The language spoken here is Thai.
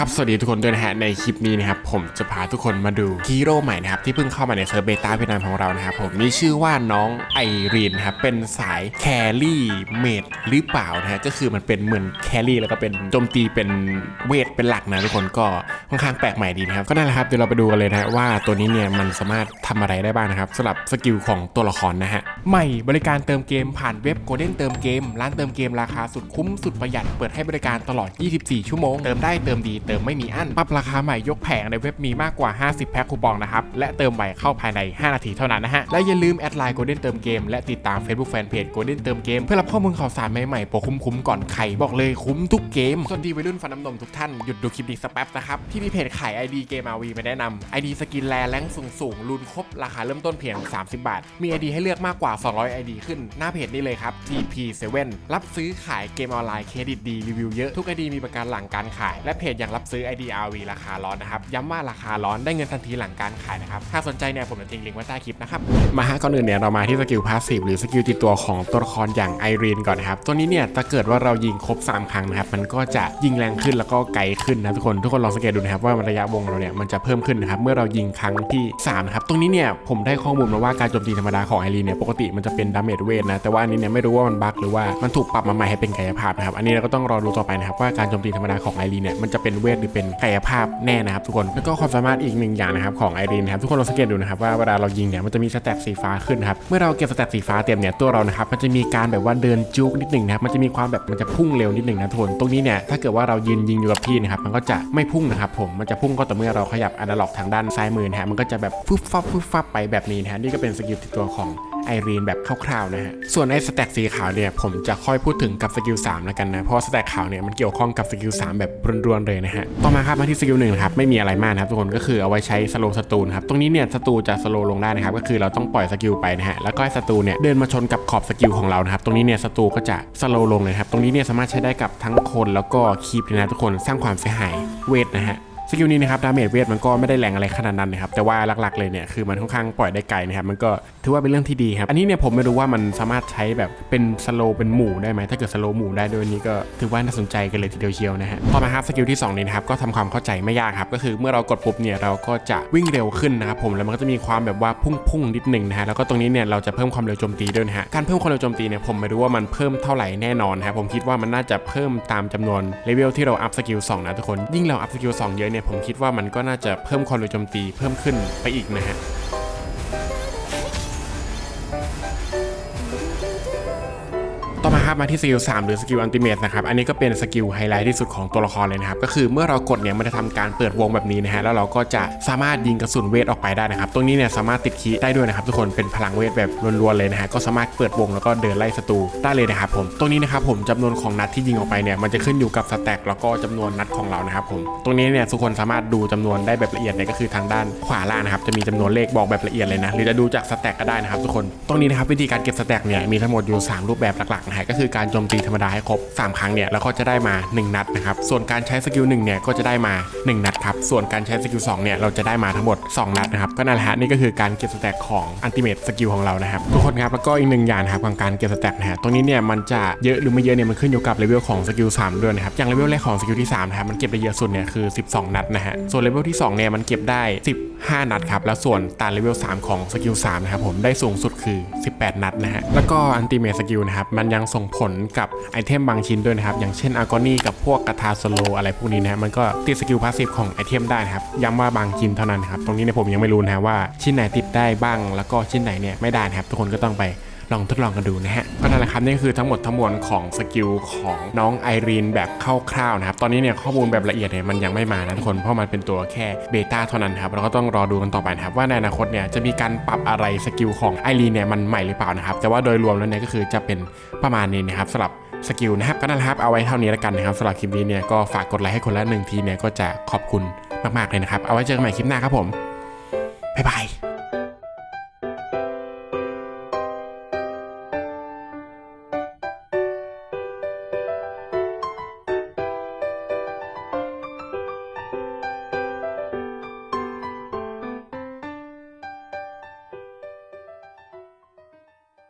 ครับสวัสดีทุกคนด้วยนะฮะในคลิปนี้นะครับผมจะพาทุกคนมาดูฮีโร่ใหม่นะครับที่เพิ่งเข้ามาในเซิร์ฟเบต้าเวียดนามของเรานะครับผมมีชื่อว่าน้องไอรีนครับเป็นสายแครี่เมดหรือเปล่านะฮะก็คือมันเป็นเหมือนแครี่แล้วก็เป็นโจมตีเป็นเวทเป็นหลักนะทุกคนก็ค่อนข้างแปลกใหม่ดีนะครับก็นั่นแหละครับเดี๋ยวเราไปดูกันเลยนะฮะว่าตัวนี้เนี่ยมันสามารถทำอะไรได้บ้างนะครับสำหรับสกิลของตัวละครนะฮะใหม่บริการเติมเกมผ่านเว็บโกลเด้นเติมเกมร้านเติมเกมราคาสุดคุ้มสุดประหยัดเปิดให้บริการตลอด 24 ชั่วโมงเติมได้เติมดีเติมไม่มีอั้นปรับราคาใหม่ยกแผงในเว็บมีมากกว่า 50 แพ็คคูปองนะครับ และเติมไวเข้าภายใน 5 นาทีเท่านั้นนะฮะ และอย่าลืมแอดไลน์โกลเด้นเติมเกมและติดตาม Facebook Fanpage โกลเด้นเติมเกมเพื่อรับข้อมูลข่าวสารใหม่ๆโปรคุ้มๆก่อนใครบอกเลยคุ้มทุกเกมส่วนที่วัยรุ่นฟันน้ำนมทุกท่านหยุดดูคลิปนี้สักแป๊บนะครับที่มีเพจขาย ID เกมอาวีมาแนะนำ ID สกินแลแรงสูงสูงๆรุนครบราคาเริ่มต้นเพียง 30 บาท มี ID ให้เลือกมากกว่า 200 ID ขึ้นหน้าเพจนี้เลยครับ TP7 รับซื้อขายเกมออนไลน์เครดิตดีรีวิวเยอะทุก ID มีประกันหลังการขายและเพจยังรับซื้อ ID RV ราคาร้อนนะครับ ย้ำว่าราคาร้อนได้เงินทันทีหลังการขายนะครับ ถ้าสนใจเนี่ยผมจะทิ้งลิงก์ไว้ใต้คลิปนะครับ มาฮะก่อนอื่นเนี่ยเรามาที่สกิลพาสซีฟหรือสกิลติดตัวของตัวละครอย่างไอรีนก่อนนะครับ ตัวนี้เนี่ยถ้าเกิดว่าเรายิงครบ 3 ครั้งนะครับ มันก็จะยิงแรงขึ้นแล้วก็ไกลขึ้นนะทุกคน ทุกคนลองสังเกตดูนะครับว่าระยะวงเราเนี่ยมันจะเพิ่มขึ้นนะครับ เมื่อเรายิงครั้งที่3นะครับ ตรงนี้เนี่ยผมได้ข้อมูลมาว่าการโจมตีธรรมดาของไอรีนเนี่ยปกติมันจะเป็นดาเมจเวทนะ แต่ว่าอันนี้เนี่ยไม่รู้ว่ามันบั๊กหรือว่ามันถูกปรับมาใหม่ให้เป็นกายภาพนะครับ อันนี้เราก็ต้องรอดูต่อไปนะครับว่าการโจมตีธรรมดาของไอรีนเนี่ยมันจะเป็นเวทหรือเป็นกายภาพแน่นะครับทุกคนแล้วก็ความสามารถอีกหนึ่งอย่างนะครับของไอรีนนะครับทุกคนลองสังเกตดูนะครับว่าเวลาเรายิงเนี่ยมันจะมีสแตทสีฟ้าขึ้นครับเมื่อเราเก็บสแตทสีฟ้าเต็มเนี่ยตัวเรานะครับมันจะมีการแบบว่าเดินจุกนิดหนึ่งนะครับมันจะมีความแบบมันจะพุ่งเร็วนิดหนึ่งนะทุกคนตรงนี้เนี่ยถ้าเกิดว่าเรายืนยิงอยู่กับที่นะครับมันก็จะไม่พุ่งนะครับผมมันจะพุ่งก็ต่อเมื่อเราขยับอนาล็อกทางด้านซ้ายมือนะฮะมันก็จะแบบฟึบฟับฟึบฟับไปแบบนี้นะฮะนี่ก็เป็นสกิลติดตัวของ ไอรีนแบบคร่าวๆนะฮะ ส่วนไอ้สแต็กสีขาวเนี่ยผมจะค่อยพูดถึงกับสกิล3แล้วกันนะ เพราะสแต็กขาวเนี่ยมันเกี่ยวข้องกับสกิล3แบบรวนๆเลยนะฮะ ต่อมาครับมาที่สกิลหนึ่งครับไม่มีอะไรมากนะครับทุกคนก็คือเอาไว้ใช้สโลสตูนครับตรงนี้เนี่ยสตูจะสโลลงได้นะครับก็คือเราต้องปล่อยสกิลไปนะฮะแล้วก็ให้สตูเนี่ยเดินมาชนกับขอบสกิลของเรานะครับตรงนี้เนี่ยสตูก็จะสโลลงเลยครับตรงนี้เนี่ยสามารถใช้ได้กับทั้งคนแล้วก็คีปเลยนะทุกคนสร้างความเสียหายเวทนะฮะ สกิลนี้นะครับดาเมจเวทมันก็ไม่ได้แรงอะไรขนาดนั้นนะครับแต่ว่าหลักๆเลยเนี่ยคือมันค่อนข้างปล่อยได้ไกลนะครับมันก็ถือว่าเป็นเรื่องที่ดีครับอันนี้เนี่ยผมไม่รู้ว่ามันสามารถใช้แบบเป็นสโลเป็นหมู่ได้ไหมถ้าเกิดสโลหมู่ได้ด้วยนี้ก็ถือว่าน่าสนใจกันเลยทีเดียวเชียวนะฮะต่อมาครับสกิลที่2นี้นะครับก็ทำความเข้าใจไม่ยากครับก็คือเมื่อเรากดปุ๊บเนี่ยเราก็จะวิ่งเร็วขึ้นนะครับผมแล้วมันก็จะมีความแบบว่าพุ่งๆนิดหนึ่งนะฮะแล้วก็ตรงนี้เนี่ยเราจะเพิ่มความเร็วโจมตีด้วยนะฮะการเพิ่มความเร็วโจมตีเนี่ยผมไม่รู้ว่ามันเพิ่มเท่าไหร่แน่นอนนะครับผมคิดว่ามันน่าจะเพิ่มตามจำนวนเลเวลที่เราอัพสกิล2นะทุกคนยิ่งเราอัพสกิล2เยอะเนี่ยผมคิดว่ามันก็น่าจะเพิ่มความเร็วโจมตีเพิ่มขึ้นไปอีกนะฮะ ต่อมาครับมาที่สกิล3หรือสกิลอันติเมตนะครับอันนี้ก็เป็นสกิลไฮไลท์ที่สุดของตัวละครเลยนะครับก็คือเมื่อเรากดเนี่ยมันจะทำการเปิดวงแบบนี้นะฮะแล้วเราก็จะสามารถยิงกระสุนเวทออกไปได้นะครับตรงนี้เนี่ยสามารถติดคีได้ด้วยนะครับทุกคนเป็นพลังเวทแบบล้วนๆเลยนะฮะก็สามารถเปิดวงแล้วก็เดินไล่ศัตรูได้เลยนะครับผมตรงนี้นะครับผมจำนวนของนัดที่ยิงออกไปเนี่ยมันจะขึ้นอยู่กับสแต็กแล้วก็จำนวนนัดของเรานะครับผมตรงนี้เนี่ยทุกคนสามารถดูจำนวนได้แบบละเอียดเลยก็คือทางด้านขวาล่างนะครับจะมีจำนวนเลขบอกแบบละเอียดเลยนะหรือจะดูจากสแต็กก็ได้นะครับทุกคนตรงนี้นะครับวิธีการเก็บสแต็กเนี่ยมีทั้งหมดอยู่ 3 รูปแบบหลักๆนะฮะก็คือการโจมตีธรรมดาให้ครบ 3 ครั้งเนี่ยแล้วก็จะได้มา 1 นัดนะครับ ส่วนการใช้สกิล1เนี่ยก็จะได้มา 1 นัดครับ ส่วนการใช้สกิล2เนี่ยเราจะได้มาทั้งหมด 2 นัดนะครับ ก็นั่นแหละฮะนี่ก็คือการเก็บสแต็กของอันติเมตสกิลของเรานะครับทุกคนครับแล้วก็อีกหนึ่งอย่างนะครับของการเก็บสแต็กนะฮะตรงนี้เนี่ยมันจะเยอะหรือไม่เยอะเนี่ยมันขึ้นอยู่กับเลเวลของสกิล3ด้วยนะครับอย่างเลเวลแรกของสกิลที่3นะครับมันเก็บได้เยอะสุดเนี่ยคือ 12 นัดนะฮะส่วนเลเวลที่2เนี่ยมันเก็บได้5 นัดครับ แล้วส่วนตาเลเวล 3 ของสกิล3นะครับผมได้สูงสุดคือ 18 นัดนะฮะ แล้วก็อันติเมทสกิลนะครับ มันยังส่งผลกับไอเทมบางชิ้นด้วยนะครับ อย่างเช่นอากอนี่กับพวกกระทาสโลอะไรพวกนี้นะฮะมันก็ติดสกิลพาสซีฟของไอเทมได้นะครับ ย้ำว่าบางชิ้นเท่านั้นครับ ตรงนี้เนี่ยผมยังไม่รู้นะฮะว่าชิ้นไหนติดได้บ้าง แล้วก็ชิ้นไหนเนี่ยไม่ได้นะครับทุกคนก็ต้องไป ลองทดลองกันดูนะฮะก็นั่นแหละครับนี่คือทั้งหมดทั้งมวลของสกิลของน้องไอรีนแบบคร่าวๆนะครับตอนนี้เนี่ยข้อมูลแบบละเอียดเนี่ยมันยังไม่มานะทุกคนเพราะมันเป็นตัวแค่เบต้าเท่านั้นครับเราก็ต้องรอดูกันต่อไปนะครับว่าในอนาคตเนี่ยจะมีการปรับอะไรสกิลของไอรีนเนี่ยมันใหม่หรือเปล่านะครับแต่ว่าโดยรวมแล้วเนี่ยก็คือจะเป็นประมาณนี้นะครับสำหรับสกิลนะครับก็นั่นแหละครับเอาไว้เท่านี้แล้วกันนะครับสำหรับคลิปนี้เนี่ยก็ฝากกดไลค์ให้คนละหนึ่งทีเนี่ยก็จะขอบคุณมากๆเลยนะครับเอาไว้เจอกันใหม่คลิปหน้าครับผมบ๊ายบาย